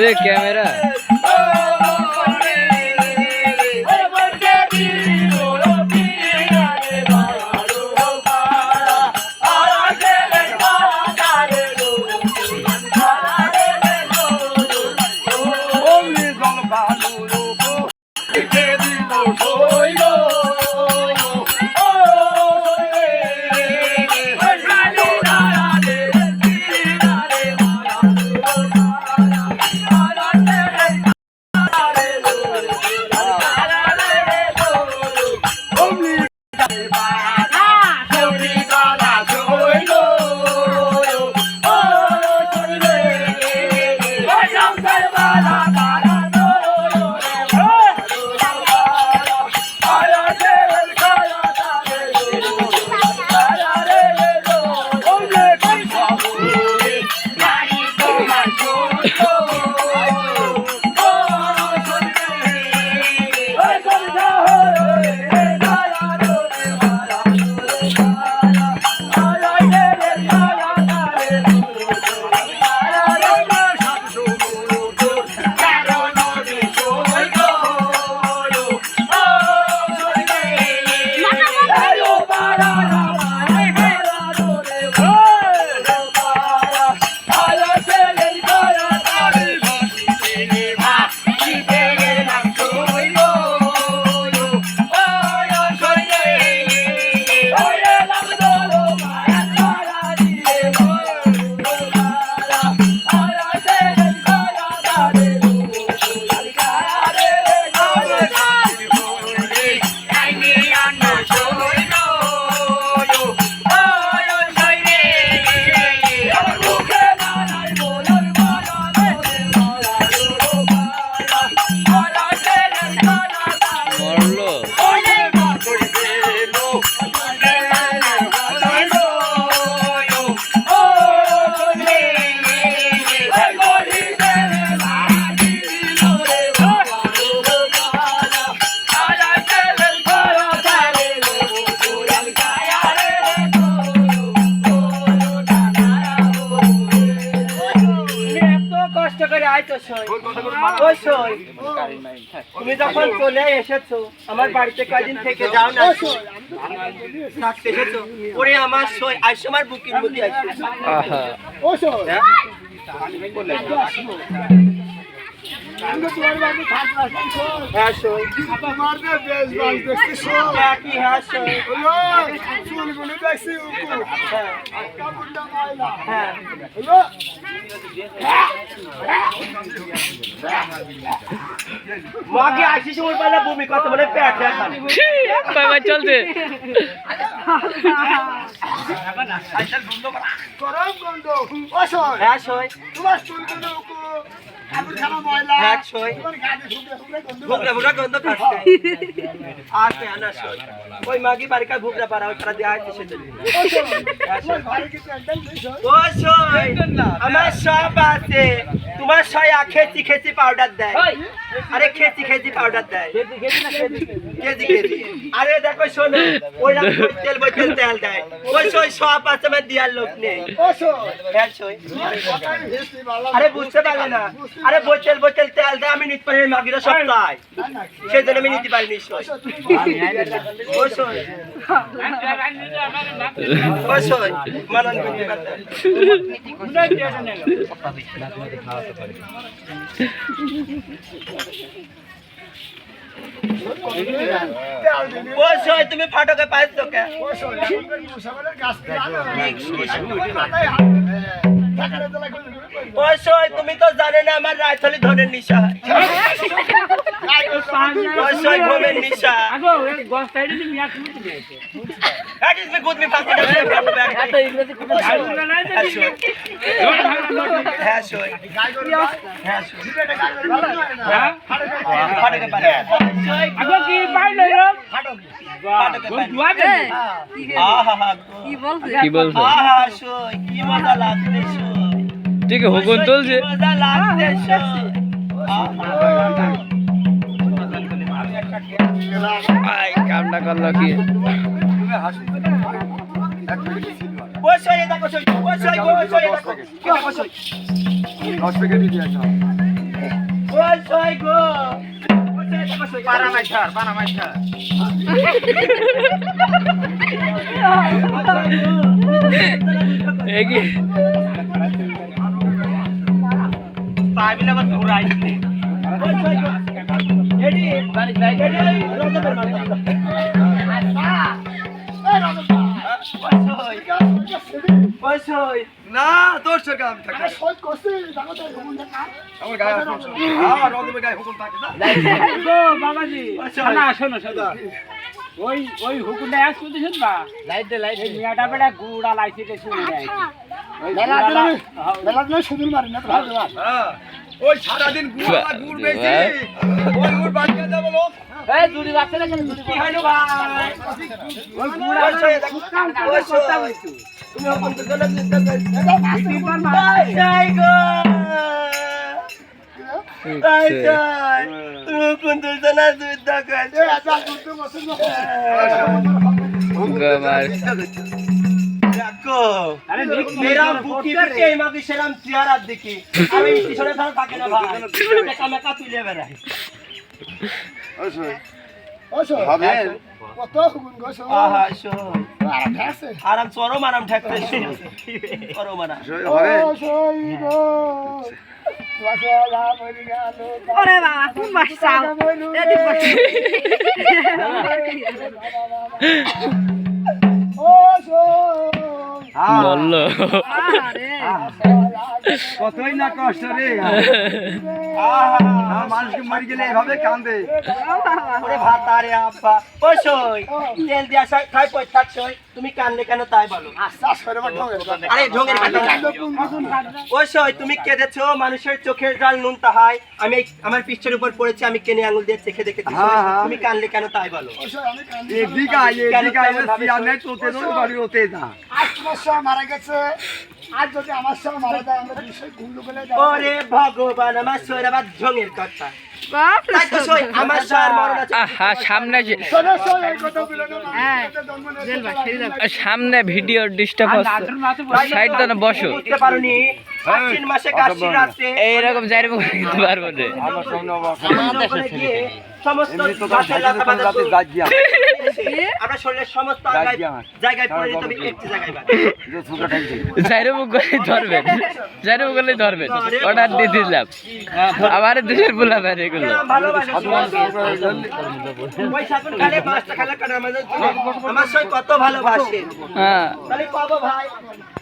যে ক্যামেরা। কষ্ট করে আইতো সই। ও সই। তুমি যখন চলে এসেছ আমার বাড়িতে কয়দিন থেকে যাও না? থাকতে এসেছ? ওরে আমার সই আইসো আমার বুকিং মধ্যে। আইসো ও হ্যাঁ? হ্যাঁ সই হ্যাঁ, হ্যাঁ হ্যাঁ হ্যাঁ মাকে আসি সময় পাইলে বমি কথা বলে পেট দেখান কয়বার চলছে হ্যাঁ ওই মাগি বাড়িকা ভুগরা পারা ওই তারা ও সই। আমার সব আছে। তোমার সয়া খেচি খেচি পাউডার দেয়। আরে খেচি খেচি পাউডার দেয়। কেজি কেজি আরে দেখো শোনো ওই ওই তেল বই তেল তেল দেয়। ওই সই সব আছে আমার দিয়ার লোক নেই। হ্যাঁ আরে বুঝতে পারলে না। আরে বই বোতল বোতল তেল তেল দেয় আমি নিতে পারি না, মাগিরা সব চাই সেই জন্য আমি নিতে পারিনি সই। ও সই। ও সই। মানন করতে সই তুমি ফাটকে পাইছ তোকে তুমি তো জানে না আমার রায়থলি ধরে নিশা হ্যাঁ হ্যাঁ হ্যাঁ কি বলছো? কি মজা লাগছে সই ঠিক হুকুন চলছে কি? মজা লাগছে সই আই কামটা করল কি কি? পাবিলে আবার ঘুরাই ওই না তোর সরকার আমি থাকি। আমার গায়ে আমার গায়ে হুকুম থাকে না। বাবাজি। না শোনো শোনো ওই ওই হুকুমটা এক শুনতে শুনবা? লাইট দে লাইট মিয়াটা বেটা গুড়া লাইছে শুনে দেয়। ওই গুড়ালা- হ্যাঁ, ওই সারাদিন গুড় গুড় বেশি। ওই গুড় বাড়িয়ে যাব লোক। এই না কেন ভাই? ওই গুড়া। তুমি হুকুম তো গেলে দিতে পারবে যাই গো। তাই যাই। তুমি হুকুম তো দুধ দেখো বুকি মাগি সেরাম চেহারার দিকে। আমি পিছনে থাকা থাকে না ভাই। মেকা মেকা তুলে বেড়াই। আরাম চরম আরাম ঠেকতে চরম আরাম। ওরে বাবা কোন বাস চাও? এদিক বসে বলল। কতই না কষ্ট রে। মানুষকে মারি গেলে এভাবে কান্দে। ওরে ভাত আরে আব্বা। বসই তেল দিয়া সাই খাই পয় থাকছই তুমি কান্দে কেন তাই বলো। আরে ঢোঙের কথা বসই তুমি কেঁদেছো মানুষের চোখের জল নুন তাহাই। আমি আমার পৃষ্ঠের উপর পড়েছি আমি কেনে আঙুল দিয়ে চেখে দেখে তুমি কানলে কেন তাই বলো। কেন তেমন মারা গেছে। যদি আমার মারা যায় আমরা ওরে ভগবান আমার আবার ঢোঙের কথা। সামনে ভিডিও ডিস্টার্ব হচ্ছে বসে সাইড বসো। বুঝতে পারোনি। আশ্বিন মাসে কাশি রাতে এইরকম যাই দিতে পারব না। ওখানে গিয়ে সমস্ত গাছের লতা পাতা আমরা শরীরের সমস্ত আঙ্গায় জায়গায় পড়ে যেতে হবে একটি জায়গায় বাদ। যাইরে মুখ গলে ধরবেন। যাইরে মুখ গলে ধরবেন। অর্ডার দিয়ে দিলাম। আমার দেশের বলা এগুলো। সই কত ভালোবাসে। হ্যাঁ। তাহলে কব ভাই?